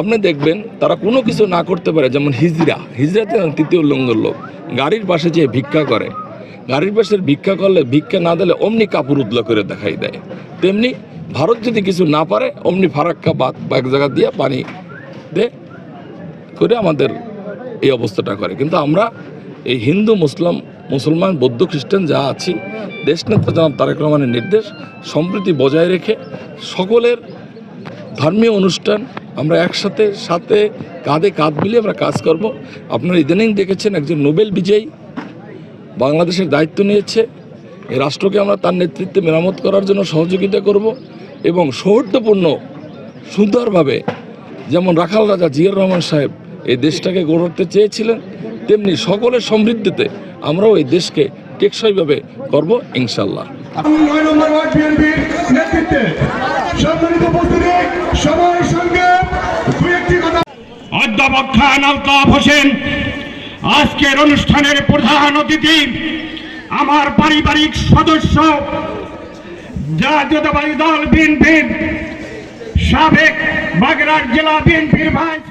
আপনি দেখবেন তারা কোনো কিছু না করতে পারে, যেমন হিজরা হিজরাতে তৃতীয় লঙ্গর লোক। গাড়ির পাশে যে ভিক্ষা করে, গাড়ির পাশে ভিক্ষা করলে ভিক্ষা না দিলে অমনি কাপড় উদলা করে দেখাই দেয়। তেমনি ভারত যদি কিছু না পারে, অমনি ফারাক্কা বাদ বা এক জায়গা দিয়ে পানি দে করে আমাদের এই অবস্থাটা করে। কিন্তু আমরা এই হিন্দু, মুসলিম মুসলমান, বৌদ্ধ, খ্রিস্টান, যা আছি, দেশনেতা জনাব তারেক রহমানের নির্দেশ, সম্প্রীতি বজায় রেখে সকলের ধর্মীয় অনুষ্ঠান আমরা একসাথে, সাথে, কাঁধে কাঁধ মিলিয়ে আমরা কাজ করব। আপনারা ইদানিং দেখেছেন একজন নোবেল বিজয়ী বাংলাদেশের দায়িত্ব নিয়েছে। এই রাষ্ট্রকে আমরা তার নেতৃত্বে মেরামত করার জন্য সহযোগিতা করব এবং সৌহার্দ্যপূর্ণ, সুন্দরভাবে যেমন রাখাল রাজা জিয়ার রহমান সাহেব এই দেশটাকে গড়তে চেয়েছিলেন তেমনি সকলের সমৃদ্ধিতে আমরাও এই দেশকে টেকসইভাবে করব ইনশাল্লাহ অধ্যাপক খান আলতাফ হোসেন আজকের অনুষ্ঠানের প্রধান অতিথি আমার পারিবারিক সদস্য জাতীয়তাবাদী দল বিএনপির সাবেক বাগেরহাট জেলা বিএনপির ভাইস